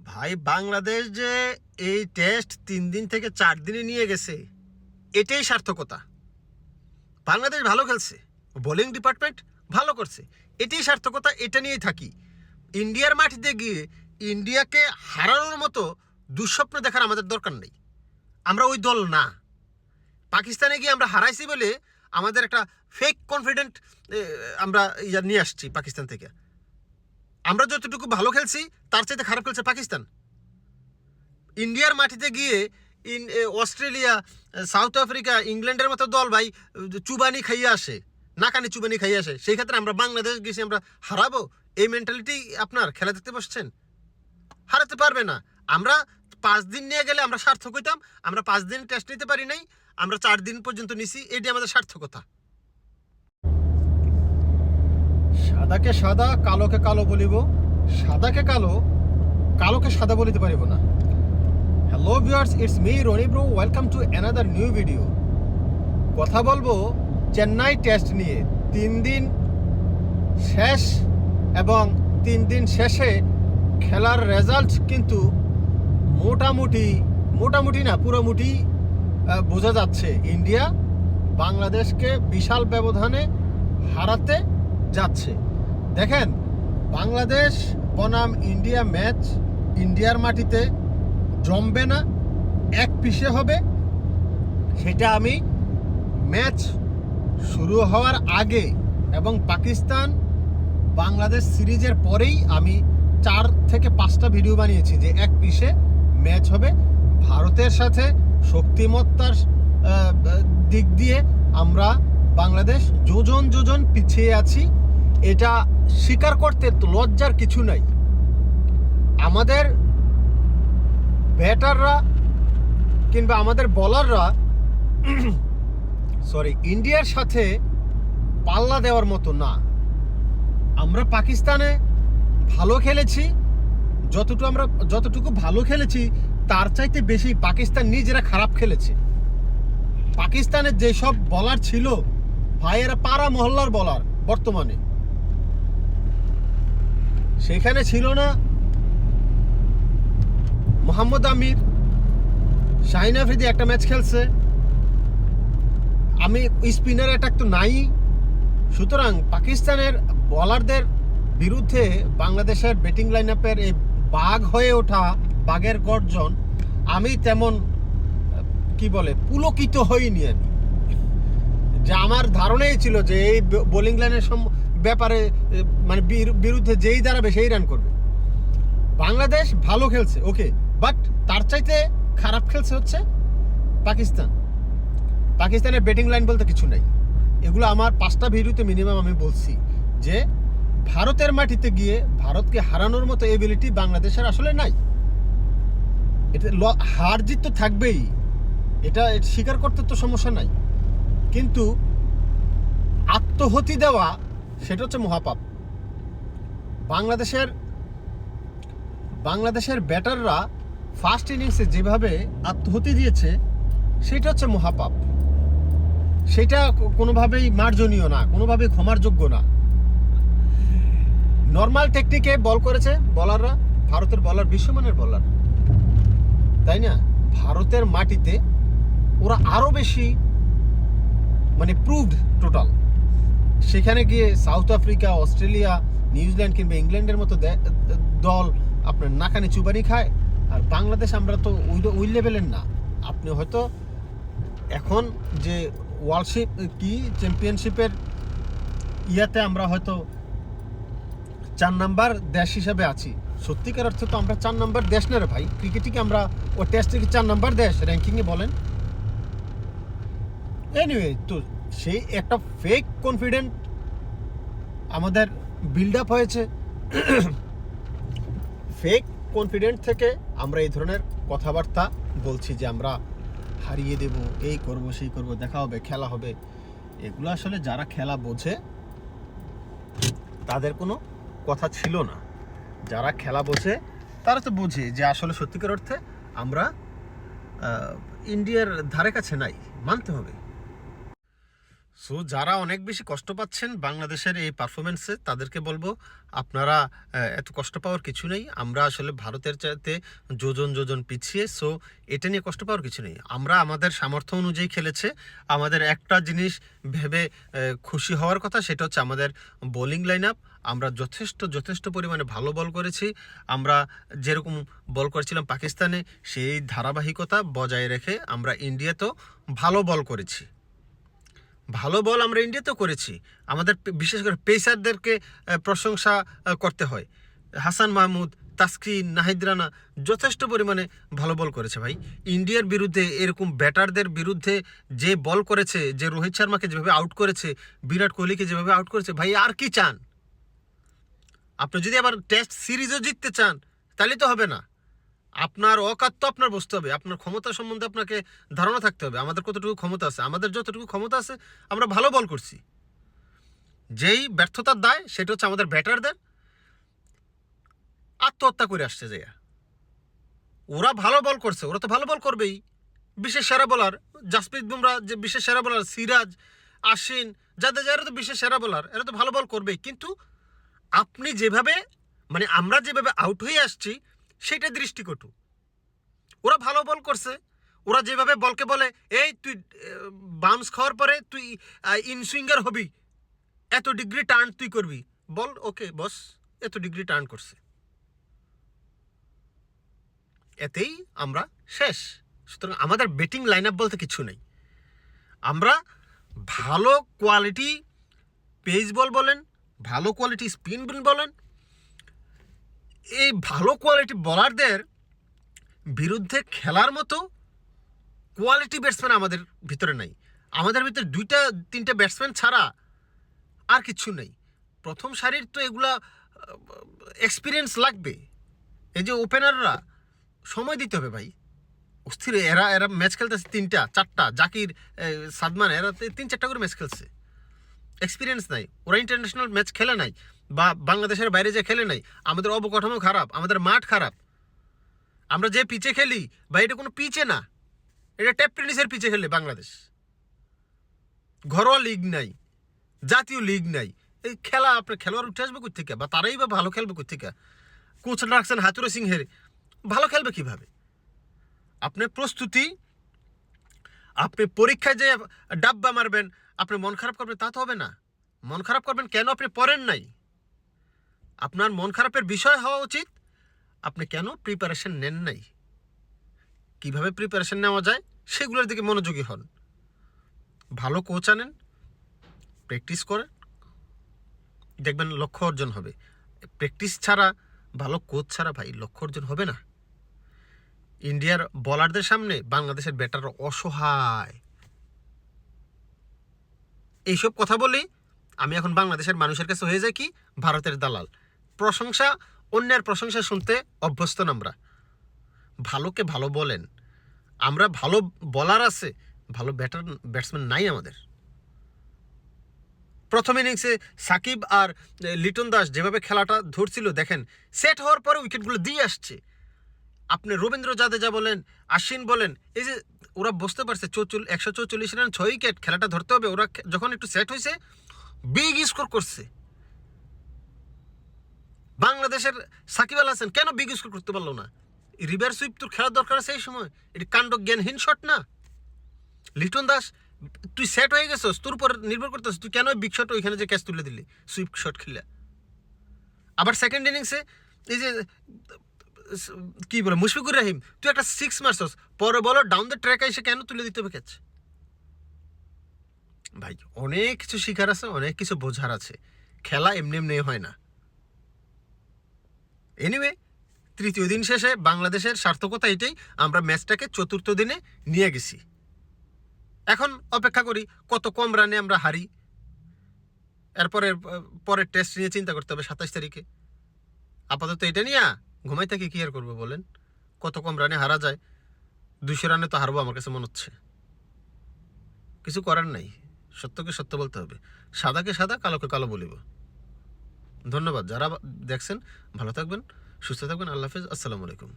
ভাই, বাংলাদেশ যে এই টেস্ট তিন দিন থেকে চার দিনে নিয়ে গেছে, এটাই সার্থকতা। বাংলাদেশ ভালো খেলছে বোলিং ডিপার্টমেন্ট ভালো করছে, এটাই সার্থকতা, এটা নিয়েই থাকি। ইন্ডিয়ার মাটিতে গিয়ে ইন্ডিয়াকে হারানোর মতো দুঃস্বপ্ন দেখার আমাদের দরকার নেই। আমরা ওই দল না। পাকিস্তানে গিয়ে আমরা হারাইছি বলে আমাদের একটা ফেক কনফিডেন্ট আমরা ইয়া নিয়ে আসছি পাকিস্তান থেকে। আমরা যতটুকু ভালো খেলছি, তার চাইতে খারাপ খেলছে পাকিস্তান। ইন্ডিয়ার মাটিতে গিয়ে ইন অস্ট্রেলিয়া, সাউথ আফ্রিকা, ইংল্যান্ডের মতো দল ভাই, চুবানি খাইয়ে আসে, নাকানি চুবানি খাইয়ে আসে। সেই ক্ষেত্রে আমরা বাংলাদেশ গেছি, আমরা হারাবো। এই মেন্টালিটি আপনার, খেলা দেখতে বসছেন? হারাতে পারবে না। আমরা পাঁচ দিন নিয়ে গেলে আমরা সার্থক হইতাম, আমরা পাঁচ দিন টেস্ট নিতে পারি নাই, আমরা চার দিন পর্যন্ত নিছি এটি আমাদের সার্থকতা। সাদাকে সাদা, কালোকে কালো বলিব। সাদাকে কালো, কালোকে সাদা বলিতে পারিব না। Hello viewers it's me Rony bro welcome to another new video কথা বলব চেন্নাই টেস্ট নিয়ে। তিন দিন শেষ এবং তিন দিন শেষে খেলার রেজাল্ট কিন্তু মোটামুটি মোটামুটি না, পুরোমুটি বোঝা যাচ্ছে। ইন্ডিয়া বাংলাদেশকে বিশাল ব্যবধানে হারাতে যাচ্ছে। দেখেন, বাংলাদেশ বনাম ইন্ডিয়া ম্যাচ ইন্ডিয়ার মাটিতে জমবে না, এক পিসে হবে। সেটা আমি ম্যাচ শুরু হওয়ার আগে এবং পাকিস্তান বাংলাদেশ সিরিজের পরেই আমি চার থেকে পাঁচটা ভিডিও বানিয়েছি যে এক পিসে ম্যাচ হবে। ভারতের সাথে শক্তিমত্তার দিক দিয়ে আমরা বাংলাদেশ যোজন যোজন পিছিয়ে আছি। এটা স্বীকার করতে লজ্জার কিছু নাই। আমাদের ব্যাটাররা কিংবা আমাদের বলাররা সরি ইন্ডিয়ার সাথে পাল্লা দেওয়ার মতো না। আমরা পাকিস্তানে ভালো খেলেছি, যতটুকু আমরা, যতটুকু ভালো খেলেছি, তার চাইতে বেশি পাকিস্তান নিজেরা খারাপ খেলেছে। পাকিস্তানের যেসব বলার ছিল, ভাইয়েরা পাড়া মহল্লার বলার বর্তমানে। সেখানে ছিল না। মোহাম্মদ আমির, শাহিন আফ্রিদি একটা ম্যাচ খেলছে। আমি স্পিনার অ্যাটাক তো নাই। সুতরাং পাকিস্তানের বলারদের বিরুদ্ধে বাংলাদেশের ব্যাটিং লাইন আপের এই বাঘ হয়ে ওঠা, বাঘের গর্জন, আমি তেমন, কি বলে, পুলকিত হইনি আমি। যে আমার ধারণাই ছিল যে এই বোলিং লাইনের ব্যাপারে মানে বিরু- বিরুদ্ধে যেই দাঁড়াবে সেই রান করবে। বাংলাদেশ ভালো খেলছে ওকে বাট তার চাইতে খারাপ খেলছে হচ্ছে পাকিস্তান। পাকিস্তানের ব্যাটিং লাইন বলতে কিছু নাই। এগুলো আমার পাঁচটা ভিডিওতে মিনিমাম আমি বলছি যে, ভারতের মাটিতে গিয়ে ভারতকে হারানোর মতো এবিলিটি বাংলাদেশের আসলে নাই। এটা হার জিত তো থাকবেই। এটা স্বীকার করতে তো সমস্যা নাই। কিন্তু আত্মহতি দেওয়া সেটা হচ্ছে মহাপাপ। বাংলাদেশের বাংলাদেশের ব্যাটাররা ফার্স্ট ইনিংসে যেভাবে আত্মহতি দিয়েছে, সেটা হচ্ছে মহাপাপ। সেটা কোনোভাবেই মার্জনীয় না, কোনোভাবেই ক্ষমার যোগ্য না। নর্মাল টেকনিকে বল করেছে বলাররা, ভারতের বলার, বিশ্বমানের বলার। তাই না? ভারতের মাটিতে ওরা আরও বেশি মানে প্রুভড টোটাল সেখানে গিয়ে সাউথ আফ্রিকা, অস্ট্রেলিয়া, নিউজিল্যান্ড কিংবা ইংল্যান্ডের মতো দল আপনার নাকানে চুবানি খায়। আর বাংলাদেশ আমরা তো ওই ওই লেভেলের না। আপনি হয়তো এখন যে ওয়ার্ল্ডশিপ কি চ্যাম্পিয়নশিপের ইয়াতে আমরা হয়তো চার নাম্বার দেশ হিসাবে আছি। সত্যিকার অর্থে তো আমরা চার নাম্বার দেশ না রে ভাই। ক্রিকেটে কি আমরা ও টেস্টে কি চার নাম্বার দেশ? র্যাঙ্কিংয়ে বলেন। এনিওয়ে তো সেই একটা ফেক কনফিডেন্ট আমাদের বিল্ড আপ হয়েছে। ফেক কনফিডেন্ট থেকে আমরা এই ধরনের কথাবার্তা বলছি যে আমরা হারিয়ে দেব, এই করব, সেই করব, দেখা হবে, খেলা হবে। এগুলো আসলে যারা খেলা বোঝে, তাদের কোনো কথা ছিল না। যারা খেলা বোঝে, তারা তো বোঝে যে আসলে সত্যিকার অর্থে আমরা ইন্ডিয়ার ধারে কাছে নাই, মানতে হবে। সো যারা অনেক বেশি কষ্ট পাচ্ছেন বাংলাদেশের এই পারফরমেন্সে তাদেরকে বলব, আপনারা এত কষ্ট পাওয়ার কিছু নেই। আমরা আসলে ভারতের চাইতে যোজন যোজন পিছিয়ে সো এটা নিয়ে কষ্ট পাওয়ার কিছু নেই। আমরা আমাদের সামর্থ্য অনুযায়ী খেলেছে। আমাদের একটা জিনিস ভেবে খুশি হওয়ার কথা, সেটা হচ্ছে আমাদের বোলিং লাইন আপ আমরা যথেষ্ট যথেষ্ট পরিমাণে ভালো বল করেছি। আমরা যেরকম বল করেছিলাম পাকিস্তানে, সেই ধারাবাহিকতা বজায় রেখে আমরা ইন্ডিয়াতেও ভালো বল করেছি। ভালো বল আমরা ইন্ডিয়াতেও করেছি। আমাদের বিশেষ করে পেসারদেরকে প্রশংসা করতে হয়। হাসান মাহমুদ, তাসকিন, নাহিদ রানা যথেষ্ট পরিমাণে ভালো বল করেছে ভাই। ইন্ডিয়ার বিরুদ্ধে এরকম ব্যাটারদের বিরুদ্ধে যে বল করেছে, যে রোহিত শর্মাকে যেভাবে আউট করেছে, বিরাট কোহলিকে যেভাবে আউট করেছে, ভাই আর কি চান? আপনি যদি আবার টেস্ট সিরিজও জিততে চান, তাহলে তো হবে না। আপনার অকাত তো আপনার বুঝতে হবে। আপনার ক্ষমতা সম্বন্ধে আপনাকে ধারণা থাকতে হবে। আমাদের কতটুকু ক্ষমতা আছে? আমাদের যতটুকু ক্ষমতা আছে, আমরা ভালো বল করছি। যেই ব্যর্থতার দায়, সেটা হচ্ছে আমাদের ব্যাটারদের আত্মহত্যা করে আসছে যে ওরা ভালো বল করছে, ওরা তো ভালো বল করবেই। বিশেষ সেরা বলার জাসপ্রীত বুমরা, যে বিশেষ সেরা বলার সিরাজ, আশ্বিন, যাদের যারা তো বিশেষ সেরা বলার এরা তো ভালো বল করবেই। কিন্তু আপনি যেভাবে মানে আমরা যেভাবে আউট হয়ে আসছি সেটা দৃষ্টিকটু। ওরা ভালো বল করছে। ওরা যেভাবে বলকে বলে, এই তুই বাউন্স খাওয়ার পরে তুই ইনসুইঙ্গার হবি। এত ডিগ্রি টার্ন তুই করবি। বল, ওকে, বস, এত ডিগ্রি টার্ন করছে। এতেই আমরা শেষ। সুতরাং আমাদের ব্যাটিং লাইন আপ বলতে কিছু নেই। আমরা ভালো কোয়ালিটি পেস বল বলেন, ভালো কোয়ালিটি স্পিন বল বলেন এই ভালো কোয়ালিটি বলারদের বিরুদ্ধে খেলার মতো কোয়ালিটি ব্যাটসম্যান আমাদের ভিতরে নাই। আমাদের ভিতরে দুইটা, তিনটা ব্যাটসম্যান ছাড়া আর কিছু নেই। প্রথম সারির তো এগুলা এক্সপিরিয়েন্স লাগবে। এই যে ওপেনাররা সময় দিতে হবে ভাই। অস্থির, এরা এরা ম্যাচ খেলতেছে তিনটা, চারটা। জাকির সাদমান, এরা তিন, চারটা করে ম্যাচ খেলছে। এক্সপিরিয়েন্স নাই। ওরা ইন্টারন্যাশনাল ম্যাচ খেলে নাই। বা বাংলাদেশের বাইরে যে খেলে নাই, আমাদের অবকাঠামো খারাপ, আমাদের মাঠ খারাপ। আমরা যে পিচে খেলি বা এটা কোনো পিচে না। এটা ট্যাপ টেনিসের পিচে খেলে বাংলাদেশ। ঘরোয়া লিগ নাই, জাতীয় লিগ নাই। এই খেলা আপনার খেলোয়াড় উঠে আসবে থেকে বা তারাই বা ভালো খেলবে থেকে কোচ রাখছেন হাতুরে সিংহের। ভালো খেলবে কীভাবে? আপনার প্রস্তুতি, আপনি পরীক্ষায় যে ডাব্বা মারবেন, আপনি মন খারাপ করবেন, তা তো হবে না। মন খারাপ করবেন কেন? আপনি পড়েন নাই। আপনার মন খারাপের বিষয় হওয়া উচিত? আপনি কেন প্রিপারেশন নেন নাই? কীভাবে প্রিপারেশন নেওয়া যায়? সেগুলোর দিকে মনোযোগী হন। ভালো কোচ আনেন প্র্যাকটিস করেন। দেখবেন লক্ষ্য অর্জন হবে। প্র্যাকটিস ছাড়া, ভালো কোচ ছাড়া ভাই লক্ষ্য অর্জন হবে না। ইন্ডিয়ার বলারদের সামনে বাংলাদেশের ব্যাটার অসহায়। এইসব কথা বলেই আমি এখন বাংলাদেশের মানুষের কাছে হয়ে যাই কি? ভারতের দালাল। প্রশংসা, অন্যের প্রশংসা শুনতে অভ্যস্ত আমরা। ভালোকে ভালো বলেন। আমরা ভালো বলার আছে, ভালো ব্যাটার ব্যাটসম্যান নাই আমাদের। প্রথম ইনিংসে সাকিব আর লিটন দাস যেভাবে খেলাটা ধরছিল, দেখেন সেট হওয়ার পরে উইকেটগুলো দিয়ে আসছে। আপনি রবীন্দ্র জাদেজা বলেন, আশ্বিন বলেন, এই যে ওরা বুঝতে পারছে চৌচল একশো চৌচল্লিশ রান, ছয় উইকেট খেলাটা ধরতে হবে, ওরা যখন একটু সেট হয়েছে বিগ স্কোর করছে। বাংলাদেশের সাকিব আল হাসান কেন বিগ স্কোর করতে পারল না? রিভার সুইপ তোর খেলার দরকার আছে এই সময়। এটি কাণ্ড জ্ঞানহীন শট না। লিটন দাস, তুই সেট হয়ে গেছস, তোর উপর নির্ভর করতেছ, তুই কেন বিগ শট ওইখানে যে ক্যাচ তুলে দিলি সুইপ শট খেলে? আবার সেকেন্ড ইনিংসে এই যে, কি বলে, মুশফিকুর রাহিম, তুই একটা সিক্স মারছস, পরে বলো ডাউন দ্য ট্র্যাক এসে কেন তুলে দিতে হবে ক্যাচ ভাই, অনেক কিছু শিখার আছে, অনেক কিছু বোঝার আছে। খেলা এমনি এমনি হয় না। এনিওয়ে তৃতীয় দিন শেষে বাংলাদেশের সার্থকতা এটাই, আমরা ম্যাচটাকে চতুর্থ দিনে নিয়ে গেছি। এখন অপেক্ষা করি কত কম রানে আমরা হারি। এরপরে পরের টেস্ট নিয়ে চিন্তা করতে হবে সাতাশ তারিখে। আপাতত এটা নিয়ে ঘুমাই থেকে কি আর করব বলেন? কত কম রানে হারা যায়? দুশো রানে তো হারবো আমার কাছে মনে হচ্ছে। কিছু করার নাই। সত্যকে সত্য বলতে হবে। সাদাকে সাদা, কালোকে কালো বলিব। ধন্যবাদ। যারা দেখছেন ভালো থাকবেন সুস্থ থাকবেন। আল্লাহ হাফেজ। আসসালামু আলাইকুম।